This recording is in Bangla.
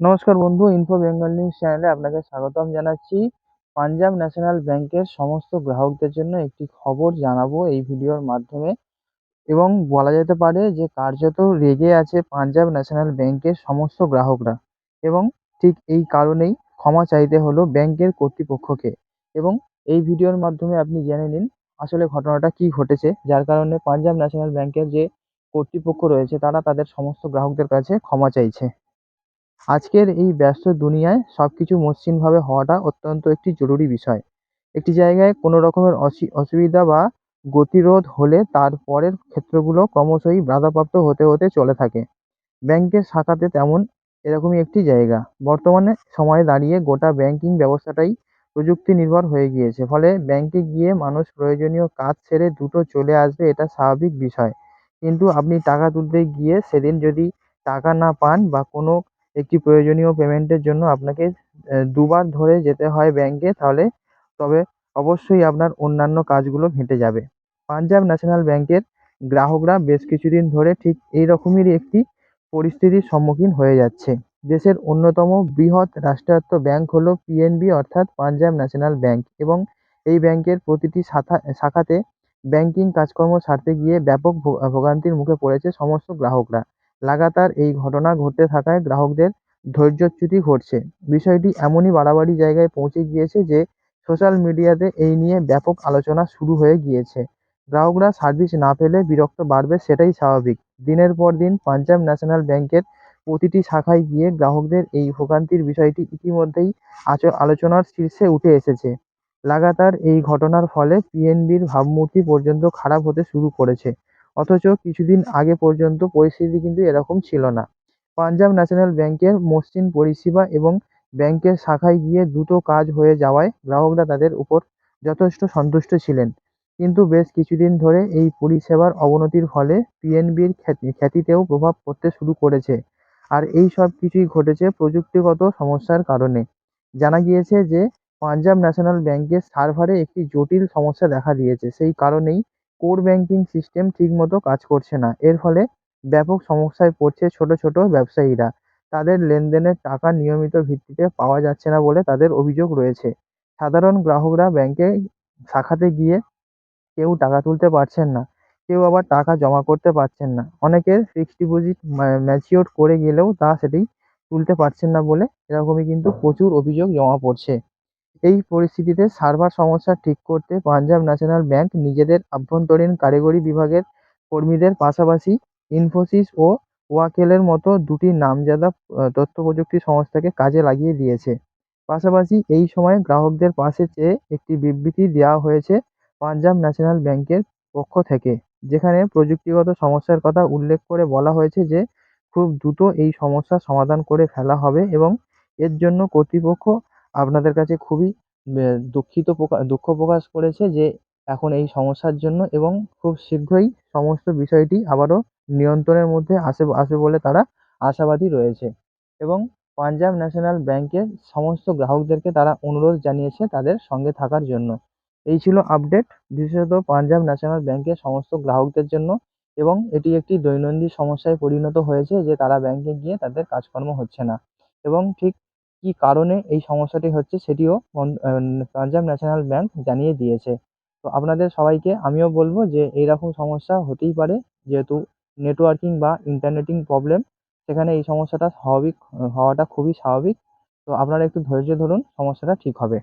নমস্কার বন্ধু ইনফো বেঙ্গল নিউজ চ্যানেলে আপনাকে স্বাগতম জানাচ্ছি। পাঞ্জাব ন্যাশনাল ব্যাংকের সমস্ত গ্রাহকদের জন্য একটি খবর জানাব এই ভিডিওর মাধ্যমে। এবং বলা যেতে পারে যে, কার্যত রেগে আছে পাঞ্জাব ন্যাশনাল ব্যাংকের সমস্ত গ্রাহকরা। এবং ঠিক এই কারণেই ক্ষমা চাইতে হলো ব্যাংকের কর্তৃপক্ষকে। এবং এই ভিডিওর মাধ্যমে আপনি জেনে নিন, আসলে ঘটনাটা কী ঘটেছে, যার কারণে পাঞ্জাব ন্যাশনাল ব্যাংকের যে কর্তৃপক্ষ রয়েছে, তারা তাদের সমস্ত গ্রাহকদের কাছে ক্ষমা চাইছে। আজকের এই ব্যস্ত দুনিয়ায় সব কিছু মসৃণভাবে হওয়াটা অত্যন্ত একটি জরুরি বিষয়। একটি জায়গায় কোনো রকমের অসুবিধা বা গতিরোধ হলে তার পরের ক্ষেত্রগুলো ক্রমশই বাধাপ্রাপ্ত হতে হতে চলে থাকে। ব্যাংকের শাখাতে তেমন এরকমই একটি জায়গা। বর্তমানে সময়ে দাঁড়িয়ে গোটা ব্যাংকিং ব্যবস্থাটাই প্রযুক্তি নির্ভর হয়ে গিয়েছে। ফলে ব্যাংকে গিয়ে মানুষ প্রয়োজনীয় কাজ সেরে দ্রুত চলে আসবে এটা স্বাভাবিক বিষয়। কিন্তু আপনি টাকা তুলতে গিয়ে সেদিন যদি টাকা না পান বা কোনো একটি প্রয়োজনীয় পেমেন্টের জন্য আপনাকে দুবার ধরে যেতে হয় ব্যাংকে তাহলে, তবে অবশ্যই আপনার অন্যান্য কাজগুলো ঘেঁটে যাবে। পাঞ্জাব ন্যাশনাল ব্যাংকের গ্রাহকরা বেশ কিছুদিন ধরে ঠিক এই রকমেরই একটি পরিস্থিতির সম্মুখীন হয়ে যাচ্ছে। দেশের অন্যতম বৃহৎ রাষ্ট্রায়ত্ত ব্যাংক হলো পিএনবি অর্থাৎ পাঞ্জাব ন্যাশনাল ব্যাংক এবং এই ব্যাংকের প্রতিটি শাখা, শাখাতে ব্যাংকিং কাজকর্ম সারতে গিয়ে ব্যাপক ভোগান্তির মুখে পড়েছে সমস্ত গ্রাহকরা। লাগাতার এই ঘটনা ঘটতে থাকায় গ্রাহকদের ধৈর্যচ্যুতি ঘটছে। বিষয়টি এমনই বাড়াবাড়ি জায়গায় পৌঁছে গিয়েছে যে সোশ্যাল মিডিয়াতে এই নিয়ে ব্যাপক আলোচনা শুরু হয়ে গিয়েছে। গ্রাহকরা সার্ভিস না পেলে বিরক্ত বাড়বে সেটাই স্বাভাবিক। দিনের পর দিন পাঞ্জাব ন্যাশনাল ব্যাংকের প্রতিটি শাখায় গিয়ে গ্রাহকদের এই ভোগান্তির বিষয়টি ইতিমধ্যেই আলোচনার শীর্ষে উঠে এসেছে। লাগাতার এই ঘটনার ফলে পিএনবির ভাবমূর্তি পর্যন্ত খারাপ হতে শুরু করেছে। অথচ কিছুদিন আগে পর্যন্ত পরিস্থিতি কিন্তু এরকম ছিল না। পাঞ্জাব ন্যাশনাল ব্যাংকের মসৃণ পরিষেবা এবং ব্যাংকের শাখায় গিয়ে দ্রুত কাজ হয়ে যাওয়ায় গ্রাহকরা তাদের উপর যথেষ্ট সন্তুষ্ট ছিলেন। কিন্তু বেশ কিছুদিন ধরে এই পরিষেবার অবনতির ফলে পিএনবির খ্যাতি, খ্যাতিতেও প্রভাব পড়তে শুরু করেছে। আর এই সব কিছুই ঘটেছে প্রযুক্তিগত সমস্যার কারণে। জানা গিয়েছে যে, পাঞ্জাব ন্যাশনাল ব্যাংকের সার্ভারে একটি জটিল সমস্যা দেখা দিয়েছে। সেই কারণেই কোর ব্যাংকিং সিস্টেম ঠিকমতো কাজ করছে না। এর ফলে ব্যাপক সমস্যায় পড়ছে ছোটো ছোটো ব্যবসায়ীরা। তাদের লেনদেনের টাকা নিয়মিত ভিত্তিতে পাওয়া যাচ্ছে না বলে তাদের অভিযোগ রয়েছে। সাধারণ গ্রাহকরা ব্যাংকে শাখাতে গিয়ে কেউ টাকা তুলতে পারছেন না, কেউ আবার টাকা জমা করতে পারছেন না। অনেকের ফিক্সড ডিপোজিট ম্যাচিওর করে গেলেও তা সেটি তুলতে পারছেন না বলে এরকমই কিন্তু প্রচুর অভিযোগ জমা পড়ছে। এই পরিস্থিতিতে সার্ভার সমস্যা ঠিক করতে পাঞ্জাব ন্যাশনাল ব্যাঙ্ক নিজেদের আভ্যন্তরীণ কারিগরি বিভাগের কর্মীদের পাশাপাশি ইনফোসিস ও ওয়াকেলের মতো দুটি নামজাদা তথ্য প্রযুক্তি সংস্থাকে কাজে লাগিয়ে দিয়েছে। পাশাপাশি এই সময় গ্রাহকদের পাশে চেয়ে একটি বিবৃতি দেওয়া হয়েছে পাঞ্জাব ন্যাশনাল ব্যাংকের পক্ষ থেকে, যেখানে প্রযুক্তিগত সমস্যার কথা উল্লেখ করে বলা হয়েছে যে, খুব দ্রুত এই সমস্যার সমাধান করে ফেলা হবে এবং এর জন্য কর্তৃপক্ষ আপনাদের কাছে খুবই দুঃখিত দুঃখ প্রকাশ করেছে যে এখন এই সমস্যার জন্য এবং খুব শীঘ্রই সমস্ত বিষয়টি আবারও নিয়ন্ত্রণের মধ্যে আসে, আসবে বলে তারা আশাবাদী রয়েছে। এবং পাঞ্জাব ন্যাশনাল ব্যাংকের সমস্ত গ্রাহকদেরকে তারা অনুরোধ জানিয়েছে তাদের সঙ্গে থাকার জন্য। এই ছিল আপডেট, বিশেষত পাঞ্জাব ন্যাশনাল ব্যাংকের সমস্ত গ্রাহকদের জন্য এবং এটি একটি দৈনন্দিন সমস্যায় পরিণত হয়েছে যে তারা ব্যাংকে গিয়ে তাদের কাজকর্ম হচ্ছে না। এবং ঠিক কী কারণে এই সমস্যাটি হচ্ছে সেটিও পাঞ্জাব ন্যাশনাল ব্যাংক জানিয়ে দিয়েছে। তো আপনাদের সবাইকে আমিও বলব যে এইরকম সমস্যা হতেই পারে, যেহেতু নেটওয়ার্কিং বা ইন্টারনেটিং প্রবলেম, সেখানে এই সমস্যাটা স্বাভাবিক, হওয়াটা খুবই স্বাভাবিক। তো আপনারা একটু ধৈর্য ধরুন, সমস্যাটা ঠিক হবে।